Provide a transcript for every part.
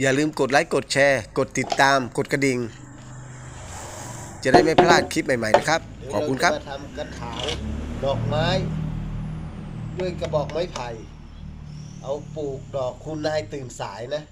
อย่าลืมกดไลค์กดแชร์ กดติดตามกดกระดิ่ง จะได้ไม่พลาดคลิปใหม่ๆนะครับ ขอบคุณครับ เดี๋ยวเาจะมาทำกระถางดอกไม้ ด้วยกระบอกไม้ไผ่ เอาปลูกดอกคุณนายตื่นสายนะ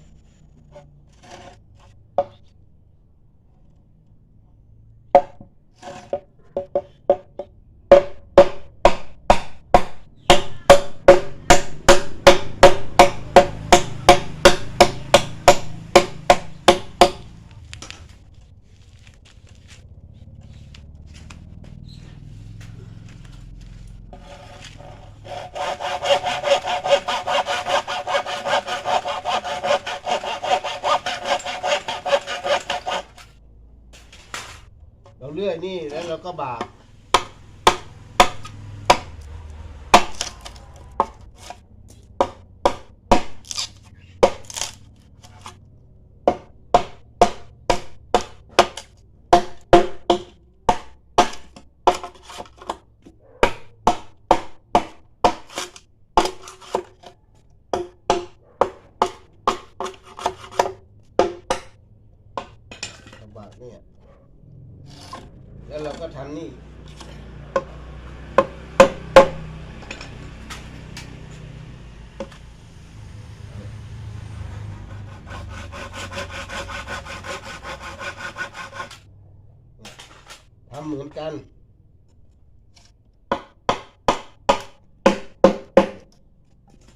เลื่อยนี่แล้วเราก็บากลำบากเนี่ย แล้วเราก็ทำนี่ทำเหมือนกัน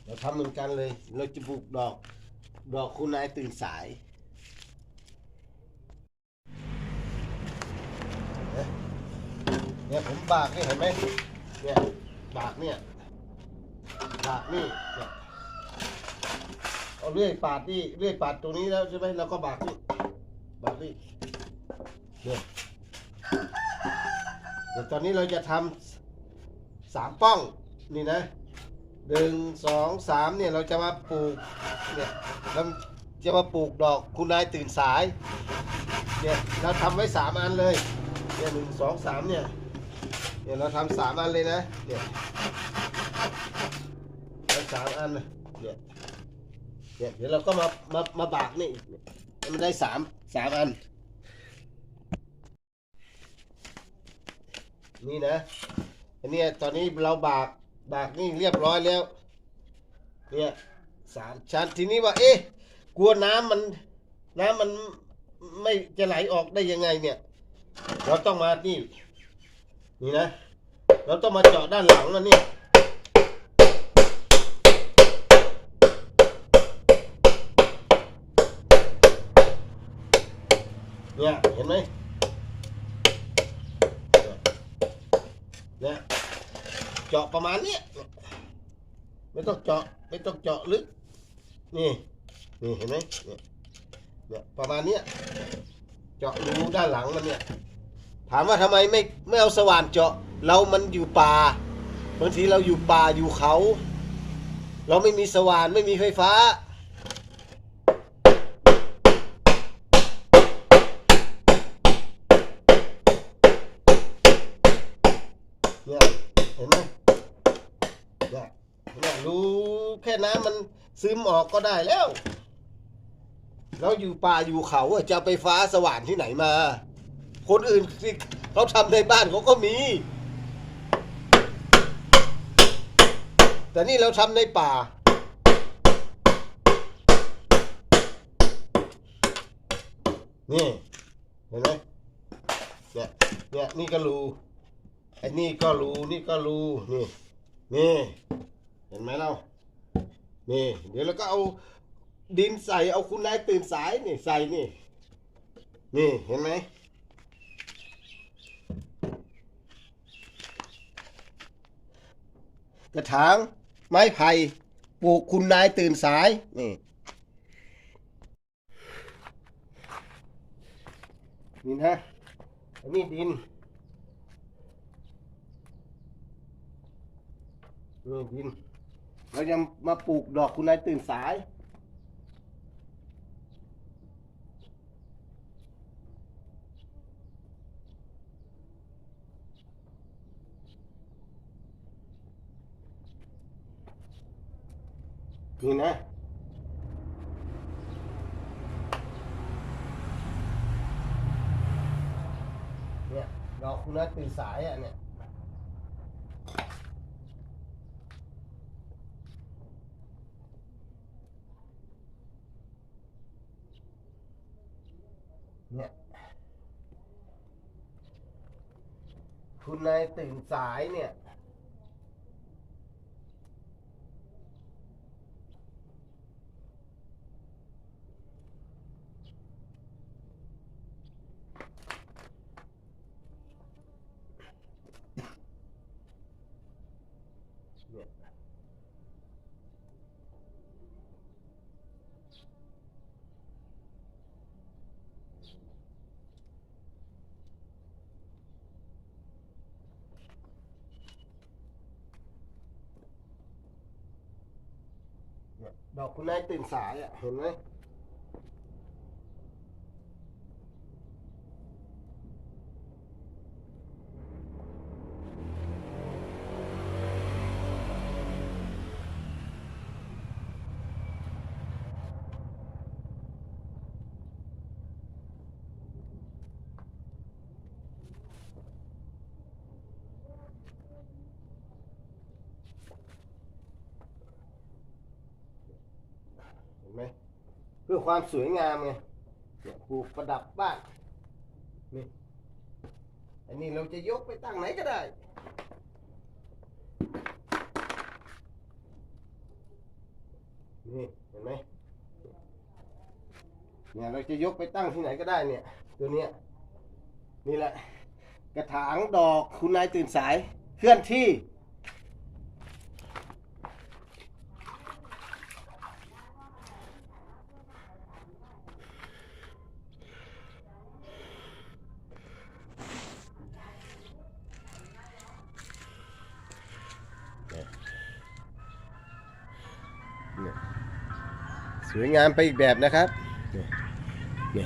เราทำเหมือนกันเลย เราจะปลูกดอก ดอกคุณนายตื่นสาย เนี่ยผมบากนี่เห็นไหมเนี่ยบากเนี่ยบากนี่เนี่ยเอาเลื่อยปาดนี่เลื่อยปาดตรงนี้แล้วใช่ไหมเราก็บากนี่บากนี่เนี่ยเดี๋ยวตอนนี้เราจะทำสามป้องนี่นะหนึ่งสองสามเนี่ยเราจะมาปลูกเนี่ยเราจะมาปลูกดอกคุณนายตื่นสายเนี่ยเราทำไว้สามอันเลย เนี่ยหนึ่งสองสามเนี่ยเนี่ยเราทำสามอันเลยนะเนี่ยทำสามอันนะเนี่ยเนี่ยเดี๋ยวเราก็มามามาบากนี่มันได้สามสามอัน นี่นะอันนี้ตอนนี้เราบากบากนี่เรียบร้อยแล้ว เนี่ยสามชั้นทีนี้ว่า เอ๊ะกลัวน้ำมันน้ำมันไม่จะไหลออกได้ยังไงเนี่ย เราต้องมานี่ นี่นะ เราต้องมาเจาะด้านหลังนะเนี่เนี่ยเห็นไหมเนี่ยเจาะประมาณนี้ไม่ต้องเจาะไม่ต้องเจาะลึกนี่นี่เห็นไหมเนี่ยเนี่ยประมาณนี้เจาะรูด้านหลังมันเนี่ย ถามว่าทำไมไม่ไม่เอาสว่านเจาะ เรามันอยู่ป่าบางทีเราอยู่ป่าอยู่เขา เราไม่มีสว่านไม่มีไฟฟ้า เนี่ยเห็นไหมเนี่ยเนี่ยรู้แค่น้ำมันซึมออกก็ได้แล้ว เราอยู่ป่าอยู่เขาจะไปฟ้าสว่านที่ไหนมา คนอื่นที่เขาทำในบ้านเขาก็มี แต่นี่เราทำในป่า นี่ เห็นไหมเนี่ยเนี่ยนี่ก็รูไอ้นี่ก็รูนี่ก็รูนี่ นี่ เห็นไหมเรานี่ เดี๋ยวเราก็เอาดินใส่เอาคุณนายตื่นสายนี่ใส่นี่ นี่เห็นไหม กระถางไม้ไผ่ปลูกคุณนายตื่นสายนี่นี่นะอันนี้ดินนี่ดินเราจะมาปลูกดอกคุณนายตื่นสาย นี่นะเนี่ยดอกคุณนัทตื่นสายอะเนี่ยเนี่ยคุณนายตื่นสายเนี่ย ดอกคุณนายตื่นสายอะเห็นไหม ห็นไหมเพื่อความสวยงามไงเนี่ยปลูกประดับบ้านนี่อันนี้เราจะยกไปตั้งไหนก็ได้นี่เห็นไหมเนี่ยเราจะยกไปตั้งที่ไหนก็ได้เนี่ย ตัวเนี้ยนี่แหละ กระถางดอกคุณนายตื่นสายเคลื่อนที่ วยงามไปอีกแบบนะครับนี่